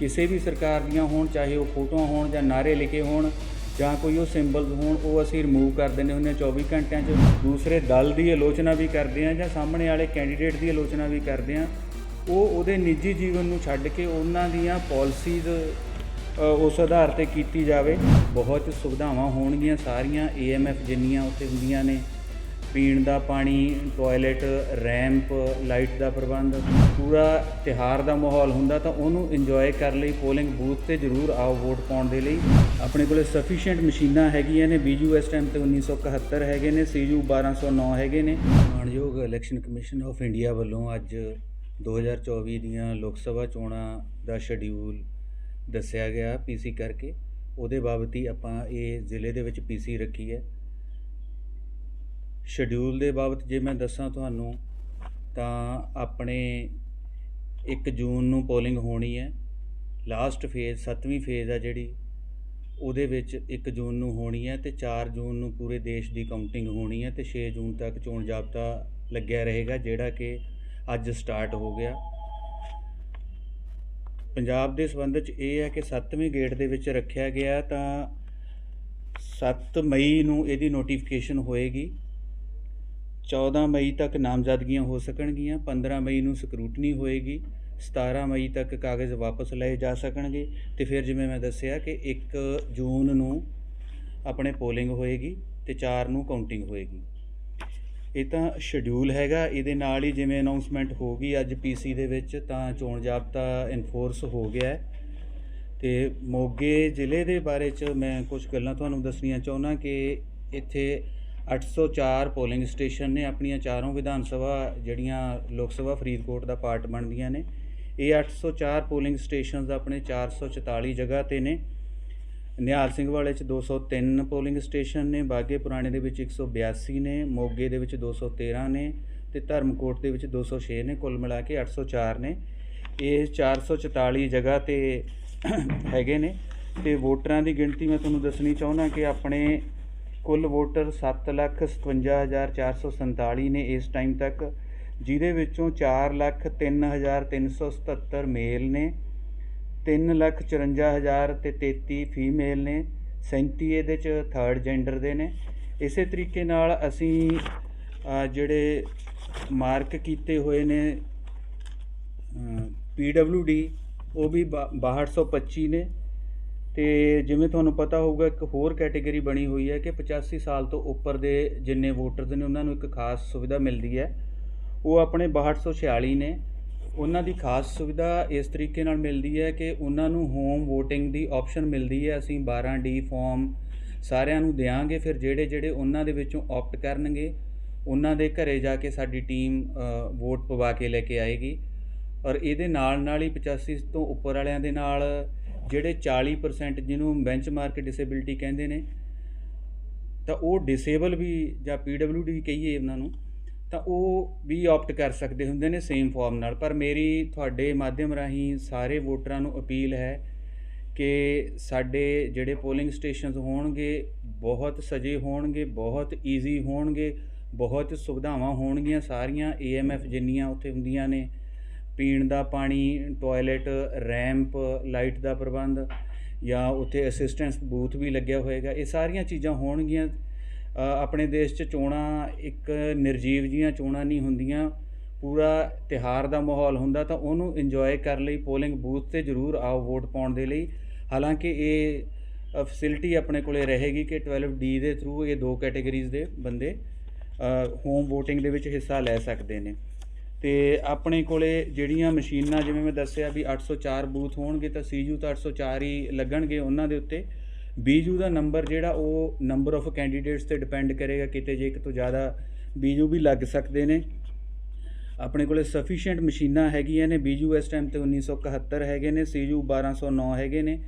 ਕਿਸੇ ਵੀ ਸਰਕਾਰ ਦੀਆਂ ਹੋਣ, ਚਾਹੇ ਉਹ ਫੋਟੋਆਂ ਹੋਣ ਜਾਂ ਨਾਰੇ ਲਿਖੇ ਹੋਣ ਜਾਂ ਕੋਈ ਉਹ ਸਿੰਬਲਸ ਹੋਣ, ਉਹ ਅਸੀਂ ਰਿਮੂਵ ਕਰ ਦਿੰਦੇ ਹੁੰਦੇ ਹਾਂ 24 ਘੰਟਿਆਂ 'ਚ। ਦੂਸਰੇ ਦਲ ਦੀ ਆਲੋਚਨਾ ਵੀ ਕਰਦੇ ਹਾਂ ਜਾਂ ਸਾਹਮਣੇ ਵਾਲੇ ਕੈਂਡੀਡੇਟ ਦੀ ਆਲੋਚਨਾ ਵੀ ਕਰਦੇ ਹਾਂ। ਉਹ ਉਹਦੇ ਨਿੱਜੀ ਜੀਵਨ ਨੂੰ ਛੱਡ ਕੇ ਉਹਨਾਂ ਦੀਆਂ ਪਾਲਿਸੀਜ਼ ਉਸ ਆਧਾਰ ਤੇ ਕੀਤੀ ਜਾਵੇ। ਬਹੁਤ ਸੁਵਿਧਾਵਾਂ ਹੋਣਗੀਆਂ ਸਾਰੀਆਂ ਏਐਮਐਫ ਜਿੰਨੀਆਂ ਉੱਥੇ ਹੁੰਦੀਆਂ ਨੇ। ਪੀਣ ਦਾ ਪਾਣੀ ਟਾਇਲਟ ਰੈਂਪ ਲਾਈਟ ਦਾ ਪ੍ਰਬੰਧ, ਪੂਰਾ ਤਿਹਾਰ ਦਾ ਮਾਹੌਲ ਹੁੰਦਾ ਤਾਂ ਉਹਨੂੰ ਇੰਜੋਏ ਕਰਨ ਲਈ ਪੋਲਿੰਗ ਬੂਥ ਤੇ ਜ਼ਰੂਰ ਆਓ ਵੋਟ ਪਾਉਣ ਦੇ ਲਈ। ਆਪਣੇ ਕੋਲੇ ਸਫੀਸ਼ੀਐਂਟ ਮਸ਼ੀਨਾਂ ਹੈਗੀਆਂ ਨੇ, ਬੀਜੂ ਇਸ ਟਾਈਮ ਤੇ 1971 ਹੈਗੇ ਨੇ ਸੀਯੂ 1209 ਹੈਗੇ ਨੇ। ਮਾਨਯੋਗ ਇਲੈਕਸ਼ਨ ਕਮਿਸ਼ਨ ਆਫ ਇੰਡੀਆ ਵੱਲੋਂ ਅੱਜ 2024 ਦੀਆਂ ਲੋਕ ਸਭਾ ਚੋਣਾਂ ਦਾ ਸ਼ਡਿਊਲ ਦੱਸਿਆ ਗਿਆ ਪੀਸੀ ਕਰਕੇ। ਉਹਦੇ ਬਾਬਤ ਹੀ ਆਪਾਂ ਇਹ ਜ਼ਿਲ੍ਹੇ ਦੇ ਵਿੱਚ ਪੀਸੀ ਰੱਖੀ ਹੈ। ਸ਼ਡਿਊਲ ਦੇ ਬਾਬਤ ਜੇ ਮੈਂ ਦੱਸਾਂ ਤੁਹਾਨੂੰ, ਤਾਂ ਆਪਣੇ 1 ਜੂਨ ਨੂੰ ਪੋਲਿੰਗ ਹੋਣੀ ਹੈ। ਲਾਸਟ ਫੇਜ਼ 7ਵੀਂ ਫੇਜ਼ ਆ ਜਿਹੜੀ, ਉਹਦੇ ਵਿੱਚ 1 ਜੂਨ ਨੂੰ ਹੋਣੀ ਹੈ ਤੇ 4 ਜੂਨ ਨੂੰ ਪੂਰੇ ਦੇਸ਼ ਦੀ ਕਾਊਂਟਿੰਗ ਹੋਣੀ ਹੈ ਤੇ 6 ਜੂਨ ਤੱਕ ਚੋਣ ਜਾਬਤਾ ਲੱਗਿਆ ਰਹੇਗਾ, ਜਿਹੜਾ ਕਿ ਅੱਜ ਸਟਾਰਟ ਹੋ ਗਿਆ। ਪੰਜਾਬ ਦੇ ਸੰਬੰਧ ਚ ਇਹ ਹੈ ਕਿ 7ਵੇਂ ਗੇਟ ਦੇ ਵਿੱਚ ਰੱਖਿਆ ਗਿਆ ਤਾਂ 7 ਮਈ ਨੂੰ ਇਹਦੀ ਨੋਟੀਫਿਕੇਸ਼ਨ ਹੋਏਗੀ। 14 ਮਈ ਤੱਕ ਨਾਮਜ਼ਦਗੀਆਂ ਹੋ ਸਕਣਗੀਆਂ 15 ਮਈ ਨੂੰ ਸਕਰੂਟਨੀ ਹੋਏਗੀ 17 ਮਈ ਤੱਕ ਕਾਗਜ਼ ਵਾਪਸ ਲਏ ਜਾ ਸਕਣਗੇ ਤੇ ਫਿਰ ਜਿਵੇਂ ਮੈਂ ਦੱਸਿਆ ਕਿ 1 ਜੂਨ ਨੂੰ ਆਪਣੇ ਪੋਲਿੰਗ ਹੋਏਗੀ ਤੇ 4 ਨੂੰ ਕਾਊਂਟਿੰਗ ਹੋਏਗੀ। ਇਹ ਤਾਂ ਸ਼ਡਿਊਲ ਹੈਗਾ, ਇਹਦੇ ਨਾਲ ਹੀ ਜਿਵੇਂ ਅਨਾਉਂਸਮੈਂਟ ਹੋ ਗਈ ਅੱਜ ਪੀਸੀ ਦੇ ਵਿੱਚ, ਤਾਂ ਚੋਣ ਜਾਬਤਾ ਇਨਫੋਰਸ ਹੋ ਗਿਆ ਹੈ। ਤੇ ਮੋਗੇ ਜ਼ਿਲ੍ਹੇ ਦੇ ਬਾਰੇ ਚ ਮੈਂ ਕੁਝ ਗੱਲਾਂ ਤੁਹਾਨੂੰ ਦੱਸਣੀਆਂ ਚਾਹੁੰਦਾ ਕਿ ਇੱਥੇ 804 ਪੋਲਿੰਗ ਸਟੇਸ਼ਨ ਨੇ ਆਪਣੀਆਂ ਚਾਰੋਂ ਵਿਧਾਨ ਸਭਾ ਜਿਹੜੀਆਂ ਲੋਕ ਸਭਾ ਫਰੀਦਕੋਟ ਦਾ ਪਾਰਟ ਬਣਦੀਆਂ ਨੇ। ਇਹ 804 ਪੋਲਿੰਗ ਸਟੇਸ਼ਨਸ ਆਪਣੇ 444 ਜਗ੍ਹਾ ਤੇ ਨੇ। ਨਿਹਾਲ ਸਿੰਘ ਵਾਲੇ ਚ 203 ਪੋਲਿੰਗ ਸਟੇਸ਼ਨ ਨੇ, ਬਾਗੇ ਪੁਰਾਣੇ ਦੇ ਵਿੱਚ 182 ਨੇ, ਮੋਗੇ ਦੇ ਵਿੱਚ 213 ਨੇ ਤੇ ਧਰਮਕੋਟ ਦੇ ਵਿੱਚ 206 ਨੇ। ਕੁੱਲ ਮਿਲਾ ਕੇ 804 ਨੇ। ਇਹ 444 ਜਗ੍ਹਾ ਤੇ ਹੈਗੇ ਨੇ। ਤੇ ਵੋਟਰਾਂ ਦੀ ਗਿਣਤੀ ਮੈਂ ਤੁਹਾਨੂੰ ਦੱਸਣੀ ਚਾਹੁੰਦਾ ਕਿ ਆਪਣੇ ਕੁੱਲ ਵੋਟਰ 755447 ਨੇ ਇਸ ਟਾਈਮ ਤੱਕ, ਜਿਹਦੇ ਵਿੱਚੋਂ 403377 ਮੇਲ ਨੇ 354000 ਤੇ 33 ਫੀਮੇਲ ਨੇ 37 ਇਹਦੇ ਚ ਥਰਡ ਜੈਂਡਰ ਦੇ ਨੇ। ਇਸੇ ਤਰੀਕੇ ਨਾਲ ਅਸੀਂ ਜਿਹੜੇ ਮਾਰਕ ਕੀਤੇ ਹੋਏ ਨੇ PWD ਉਹ ਵੀ ਬਾ- 6225 ਨੇ। ਤੇ ਜਿਵੇਂ ਤੁਹਾਨੂੰ ਪਤਾ ਹੋਊਗਾ, ਇੱਕ ਹੋਰ ਕੈਟਾਗਰੀ ਬਣੀ ਹੋਈ ਹੈ ਕਿ 85 ਸਾਲ ਤੋਂ ਉੱਪਰ ਦੇ ਜਿੰਨੇ ਵੋਟਰਸ ਨੇ, ਉਹਨਾਂ ਨੂੰ ਇੱਕ ਖਾਸ ਸੁਵਿਧਾ ਮਿਲਦੀ ਹੈ। ਉਹ ਆਪਣੇ 6246 ਨੇ। ਉਹਨਾਂ ਦੀ ਖਾਸ ਸੁਵਿਧਾ ਇਸ ਤਰੀਕੇ ਨਾਲ ਮਿਲਦੀ ਹੈ ਕਿ ਉਹਨਾਂ ਨੂੰ ਹੋਮ VOTING ਦੀ ਆਪਸ਼ਨ ਮਿਲਦੀ ਹੈ। ਅਸੀਂ 12D ਫਾਰਮ ਸਾਰਿਆਂ ਨੂੰ ਦੇਵਾਂਗੇ ਫਿਰ ਜਿਹੜੇ ਜਿਹੜੇ ਉਹਨਾਂ ਦੇ ਵਿੱਚੋਂ ਆਪਟ ਕਰਨਗੇ, ਉਹਨਾਂ ਦੇ ਘਰੇ ਜਾ ਕੇ ਸਾਡੀ ਟੀਮ ਵੋਟ ਪਵਾ ਕੇ ਲੈ ਕੇ ਆਏਗੀ। ਔਰ ਇਹਦੇ ਨਾਲ ਨਾਲ ਹੀ 85 ਤੋਂ ਉੱਪਰ ਵਾਲਿਆਂ ਦੇ ਨਾਲ ਜਿਹੜੇ 40% ਜਿਹਨੂੰ ਬੈਂਚਮਾਰਕ ਡਿਸੇਬਿਲਟੀ ਕਹਿੰਦੇ ਨੇ, ਤਾਂ ਉਹ ਡਿਸੇਬਲ ਵੀ ਜਾਂ PWD ਕਹੀਏ ਉਹਨਾਂ ਨੂੰ, ਤਾਂ ਉਹ ਵੀ ਆਪਟ ਕਰ ਸਕਦੇ ਹੁੰਦੇ ਨੇ ਸੇਮ ਫਾਰਮ ਨਾਲ। ਪਰ ਮੇਰੀ, ਤੁਹਾਡੇ ਮਾਧਿਅਮ ਰਾਹੀਂ ਸਾਰੇ ਵੋਟਰਾਂ ਨੂੰ ਅਪੀਲ ਹੈ ਕਿ ਸਾਡੇ ਜਿਹੜੇ ਪੋਲਿੰਗ ਸਟੇਸ਼ਨਸ ਹੋਣਗੇ, ਬਹੁਤ ਸਜੇ ਹੋਣਗੇ, ਬਹੁਤ ਈਜ਼ੀ ਹੋਣਗੇ, ਬਹੁਤ ਸੁਵਿਧਾਵਾਂ ਹੋਣਗੀਆਂ ਸਾਰੀਆਂ ਏਐਮਐਫ ਜਿੰਨੀਆਂ ਉੱਥੇ ਹੁੰਦੀਆਂ ਨੇ ਪੀਣ ਦਾ ਪਾਣੀ ਟਾਇਲਟ ਰੈਂਪ ਲਾਈਟ ਦਾ ਪ੍ਰਬੰਧ ਜਾਂ ਉੱਥੇ ਅਸਿਸਟੈਂਸ ਬੂਥ ਵੀ ਲੱਗਿਆ ਹੋਏਗਾ। ਇਹ ਸਾਰੀਆਂ ਚੀਜ਼ਾਂ ਹੋਣਗੀਆਂ। ਆਪਣੇ ਦੇਸ਼ 'ਚ ਚੋਣਾਂ ਇੱਕ ਨਿਰਜੀਵ ਜੀਆਂ ਚੋਣਾਂ ਨਹੀਂ ਹੁੰਦੀਆਂ। ਪੂਰਾ ਤਿਹਾਰ ਦਾ ਮਾਹੌਲ ਹੁੰਦਾ ਤਾਂ ਉਹਨੂੰ ਇੰਜੋਏ ਕਰਨ ਲਈ ਪੋਲਿੰਗ ਬੂਥ ਤੇ ਜ਼ਰੂਰ ਆਓ ਵੋਟ ਪਾਉਣ ਦੇ ਲਈ। ਹਾਲਾਂਕਿ ਇਹ ਫੈਸਿਲਿਟੀ ਆਪਣੇ ਕੋਲੇ ਰਹੇਗੀ ਕਿ 12D ਦੇ ਥਰੂ ਇਹ ਦੋ ਕੈਟਾਗਰੀਜ਼ ਦੇ ਬੰਦੇ ਹੋਮ VOTING ਦੇ ਵਿੱਚ ਹਿੱਸਾ ਲੈ ਸਕਦੇ ਨੇ। ਤੇ ਆਪਣੇ ਕੋਲੇ ਜਿਹੜੀਆਂ ਮਸ਼ੀਨਾਂ, ਜਿਵੇਂ ਮੈਂ ਦੱਸਿਆ ਵੀ 804 ਬੂਥ ਹੋਣਗੇ ਤਾਂ ਸੀਯੂ ਤਾਂ 804 ਹੀ ਲੱਗਣਗੇ ਉਹਨਾਂ ਦੇ ਉੱਤੇ। ਬੀਜੂ ਦਾ ਨੰਬਰ ਜਿਹੜਾ ਉਹ ਨੰਬਰ ਆਫ ਕੈਂਡੀਡੇਟਸ ਤੇ ਡਿਪੈਂਡ ਕਰੇਗਾ ਕਿਤੇ ਜੇ ਇੱਕ ਤੋਂ ਜ਼ਿਆਦਾ ਬੀਜੂ ਵੀ ਲੱਗ ਸਕਦੇ ਨੇ। ਆਪਣੇ ਕੋਲੇ ਸਫੀਸ਼ੀਐਂਟ ਮਸ਼ੀਨਾਂ ਹੈਗੀਆਂ ਨੇ ਬੀਜੂ ਇਸ ਟਾਈਮ ਤੇ 1971 ਹੈਗੇ ਨੇ ਸੀਯੂ 1209 ਹੈਗੇ ਨੇ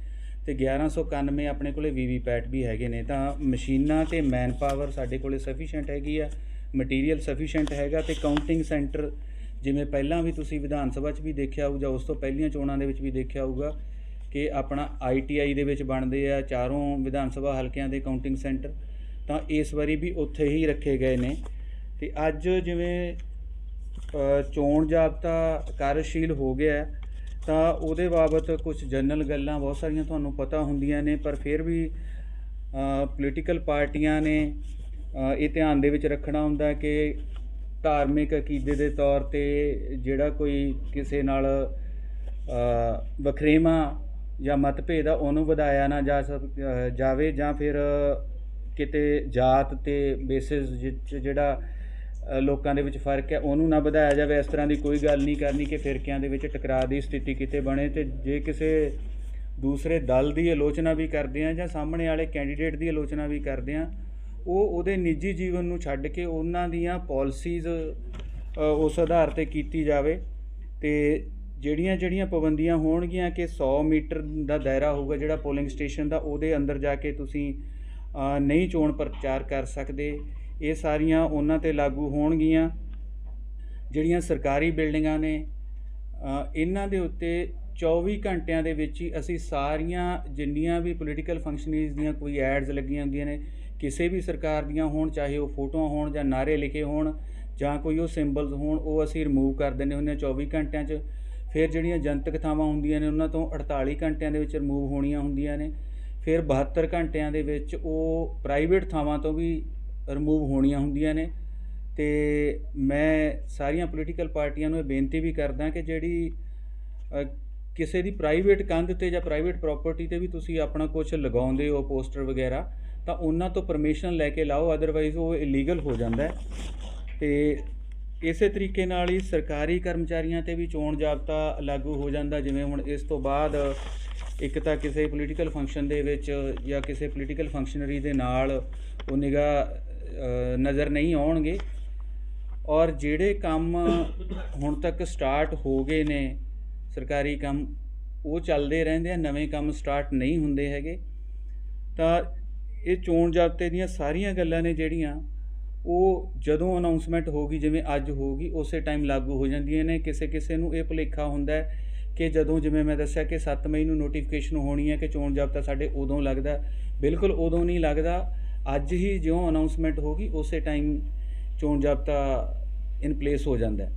ਤੇ 1191 ਆਪਣੇ ਕੋਲੇ ਵੀਵੀਪੈਟ ਵੀ ਹੈਗੇ ਨੇ। ਤਾਂ ਮਸ਼ੀਨਾਂ ਤੇ ਮੈਨ ਪਾਵਰ ਸਾਡੇ ਕੋਲੇ ਸਫੀਸ਼ੀਐਂਟ ਹੈਗੀ ਆ ਮਟੀਰੀਅਲ ਸਫੀਸ਼ੀਐਂਟ ਹੈਗਾ ਤੇ ਕਾਊਂਟਿੰਗ ਸੈਂਟਰ ਜਿਵੇਂ ਪਹਿਲਾਂ ਵੀ ਤੁਸੀਂ ਵਿਧਾਨ ਸਭਾ 'ਚ ਵੀ ਦੇਖਿਆ ਹੋਊ ਜਾਂ ਉਸ ਤੋਂ ਪਹਿਲੀਆਂ ਚੋਣਾਂ ਦੇ ਵਿੱਚ ਵੀ ਦੇਖਿਆ ਹੋਊਗਾ ਕਿ ਆਪਣਾ ਆਈਟੀਆਈ ਦੇ ਵਿੱਚ ਬਣਦੇ ਆ, ਚਾਰੋਂ ਵਿਧਾਨ ਸਭਾ ਹਲਕਿਆਂ ਦੇ ਕਾਊਂਟਿੰਗ ਸੈਂਟਰ ਤਾਂ ਇਸ ਵਾਰੀ ਵੀ ਉੱਥੇ ਹੀ ਰੱਖੇ ਗਏ ਨੇ। ਤੇ ਅੱਜ ਜਿਵੇਂ ਚੋਣ ਜਾਬਤਾ ਕਾਰਜਸ਼ੀਲ ਹੋ ਗਿਆ, ਤਾਂ ਉਹਦੇ ਬਾਬਤ ਕੁਝ ਜਨਰਲ ਗੱਲਾਂ ਬਹੁਤ ਸਾਰੀਆਂ ਤੁਹਾਨੂੰ ਪਤਾ ਹੁੰਦੀਆਂ ਨੇ, ਪਰ ਫਿਰ ਵੀ ਪੋਲੀਟੀਕਲ ਪਾਰਟੀਆਂ ਨੇ ਇਹ ਧਿਆਨ ਦੇ ਵਿੱਚ ਰੱਖਣਾ ਹੁੰਦਾ ਕਿ ਧਾਰਮਿਕ ਅਕੀਦੇ ਦੇ ਤੌਰ ਤੇ ਜਿਹੜਾ ਕੋਈ ਕਿਸੇ ਨਾਲ ਅ, ਵਖਰੇਵਾਂ ਜਾਂ ਮਤਭੇਦ ਆ ਉਹਨੂੰ ਵਧਾਇਆ ਨਾ ਜਾ ਸਕ ਜਾਵੇ ਜਾਂ ਫਿਰ ਕਿਤੇ ਜਾਤ ਤੇ ਬੇਸਿਸ ਜਿਹੜਾ ਲੋਕਾਂ ਦੇ ਵਿੱਚ ਫ਼ਰਕ ਹੈ ਉਹਨੂੰ ਨਾ ਵਧਾਇਆ ਜਾਵੇ ਇਸ ਤਰ੍ਹਾਂ ਦੀ ਕੋਈ ਗੱਲ ਨਹੀਂ ਕਰਨੀ ਕਿ ਫਿਰਕਿਆਂ ਦੇ ਵਿੱਚ ਟਕਰਾਅ ਦੀ ਸਥਿਤੀ ਕਿਤੇ ਬਣੇ ਤੇ ਜੇ ਕਿਸੇ ਦੂਸਰੇ ਦਲ ਦੀ ਆਲੋਚਨਾ ਵੀ ਕਰਦੇ ਆ ਜਾਂ ਸਾਹਮਣੇ ਵਾਲੇ ਕੈਂਡੀਡੇਟ ਦੀ ਆਲੋਚਨਾ ਵੀ ਕਰਦੇ ਆ ਉਹ ਉਹਦੇ ਨਿੱਜੀ ਜੀਵਨ ਨੂੰ ਛੱਡ ਕੇ ਉਹਨਾਂ ਦੀਆਂ ਪਾਲਿਸੀਜ਼ ਉਸ ਆਧਾਰ ਤੇ ਕੀਤੀ ਜਾਵੇ ਤੇ ਜਿਹੜੀਆਂ ਜਿਹੜੀਆਂ ਪਾਬੰਦੀਆਂ ਹੋਣਗੀਆਂ ਕਿ 100 ਮੀਟਰ ਦਾ ਦਾਇਰਾ ਹੋਊਗਾ ਜਿਹੜਾ ਪੋਲਿੰਗ ਸਟੇਸ਼ਨ ਦਾ, ਉਹਦੇ ਅੰਦਰ ਜਾ ਕੇ ਤੁਸੀਂ ਨਹੀਂ ਚੋਣ ਪ੍ਰਚਾਰ ਕਰ ਸਕਦੇ। ਇਹ ਸਾਰੀਆਂ ਉਹਨਾਂ ਤੇ ਲਾਗੂ ਹੋਣਗੀਆਂ। ਜਿਹੜੀਆਂ ਸਰਕਾਰੀ ਬਿਲਡਿੰਗਾਂ ਨੇ ਇਹਨਾਂ ਦੇ ਉੱਤੇ 24 ਘੰਟਿਆਂ ਦੇ ਵਿੱਚ ਹੀ ਅਸੀਂ ਸਾਰੀਆਂ ਜਿੰਨੀਆਂ ਵੀ ਪੋਲੀਟੀਕਲ ਫੰਕਸ਼ਨਰੀਜ਼ ਦੀਆਂ ਕੋਈ ਐਡਸ ਲੱਗੀਆਂ ਹੁੰਦੀਆਂ ਨੇ ਕਿਸੇ ਵੀ ਸਰਕਾਰ ਦੀਆਂ ਹੋਣ, ਚਾਹੇ ਉਹ ਫੋਟੋਆਂ ਹੋਣ ਜਾਂ ਨਾਰੇ ਲਿਖੇ ਹੋਣ ਜਾਂ ਕੋਈ ਉਹ ਸਿੰਬਲਸ ਹੋਣ, ਉਹ ਅਸੀਂ ਰਿਮੂਵ ਕਰ ਦਿੰਦੇ ਹੁੰਦੇ ਹਾਂ 24 ਘੰਟਿਆਂ 'ਚ। ਫਿਰ ਜਿਹੜੀਆਂ ਜਨਤਕ ਥਾਵਾਂ ਹੁੰਦੀਆਂ ਨੇ, ਉਹਨਾਂ ਤੋਂ 48 ਘੰਟਿਆਂ ਦੇ ਵਿੱਚ ਰਿਮੂਵ ਹੋਣੀਆਂ ਹੁੰਦੀਆਂ ਨੇ। ਫਿਰ 72 ਘੰਟਿਆਂ ਦੇ ਵਿੱਚ ਉਹ ਪ੍ਰਾਈਵੇਟ ਥਾਵਾਂ ਤੋਂ ਵੀ ਰਿਮੂਵ ਹੋਣੀਆਂ ਹੁੰਦੀਆਂ ਨੇ। ਤੇ ਮੈਂ ਸਾਰੀਆਂ ਪੋਲੀਟੀਕਲ ਪਾਰਟੀਆਂ ਨੂੰ ਇਹ ਬੇਨਤੀ ਵੀ ਕਰਦਾ ਕਿ ਜਿਹੜੀ ਕਿਸੇ ਦੀ ਪ੍ਰਾਈਵੇਟ ਕੰਧ ਤੇ ਜਾਂ ਪ੍ਰਾਈਵੇਟ ਪ੍ਰਾਪਰਟੀ ਤੇ ਵੀ ਤੁਸੀਂ ਆਪਣਾ ਕੁਝ ਲਗਾਉਂਦੇ ਹੋ ਪੋਸਟਰ ਵਗੈਰਾ ਤਾਂ ਉਹਨਾਂ ਤੋਂ ਪਰਮਿਸ਼ਨ ਲੈ ਕੇ ਲਾਓ ਅਦਰਵਾਈਜ਼ ਉਹ ਇਲੀਗਲ ਹੋ ਜਾਂਦਾ ਹੈ। ਤੇ ਇਸੇ ਤਰੀਕੇ ਨਾਲ ਹੀ ਸਰਕਾਰੀ ਕਰਮਚਾਰੀਆਂ ਤੇ ਵੀ ਚੋਣ ਜ਼ਾਬਤਾ ਲਾਗੂ ਹੋ ਜਾਂਦਾ, ਜਿਵੇਂ ਹੁਣ ਇਸ ਤੋਂ ਬਾਅਦ ਇੱਕ ਤਾਂ ਕਿਸੇ ਪੋਲੀਟੀਕਲ ਫੰਕਸ਼ਨ ਦੇ ਵਿੱਚ ਜਾਂ ਕਿਸੇ ਪੋਲੀਟੀਕਲ ਫੰਕਸ਼ਨਰੀ ਦੇ ਨਾਲ ਉਹ ਨਿਗਾਹ ਨਜ਼ਰ ਨਹੀਂ ਆਉਣਗੇ। ਔਰ ਜਿਹੜੇ ਕੰਮ ਹੁਣ ਤੱਕ ਸਟਾਰਟ ਹੋ ਗਏ ਨੇ, ਸਰਕਾਰੀ ਕੰਮ, ਉਹ ਚੱਲਦੇ ਰਹਿੰਦੇ ਆ, ਨਵੇਂ ਕੰਮ ਸਟਾਰਟ ਨਹੀਂ ਹੁੰਦੇ ਹੈਗੇ। ਤਾਂ ਇਹ ਚੋਣ ਜ਼ਾਬਤੇ ਦੀਆਂ ਸਾਰੀਆਂ ਗੱਲਾਂ ਨੇ ਜਿਹੜੀਆਂ ਉਹ ਜਦੋਂ ਅਨਾਉਂਸਮੈਂਟ ਹੋਗੀ ਜਿਵੇਂ ਅੱਜ ਹੋਗੀ ਉਸੇ ਟਾਈਮ ਲਾਗੂ ਹੋ ਜਾਂਦੀਆਂ ਨੇ। ਕਿਸੇ ਕਿਸੇ ਨੂੰ ਇਹ ਭੁਲੇਖਾ ਹੁੰਦਾ ਹੈ ਕਿ ਜਦੋਂ ਜਿਵੇਂ ਮੈਂ ਦੱਸਿਆ ਕਿ 7 ਮਈ ਨੂੰ ਨੋਟੀਫਿਕੇਸ਼ਨ ਹੋਣੀ ਹੈ ਕਿ ਚੋਣ ਜ਼ਾਬਤਾ ਸਾਡੇ ਉਦੋਂ ਲੱਗਦਾ। ਬਿਲਕੁਲ ਉਦੋਂ ਨਹੀਂ ਲੱਗਦਾ। ਅੱਜ ਹੀ ਜਿਉਂ ਅਨਾਉਂਸਮੈਂਟ ਹੋਗੀ ਉਸੇ ਟਾਈਮ ਚੋਣ ਜ਼ਾਬਤਾ ਇਨ ਪਲੇਸ ਹੋ ਜਾਂਦਾ ਹੈ।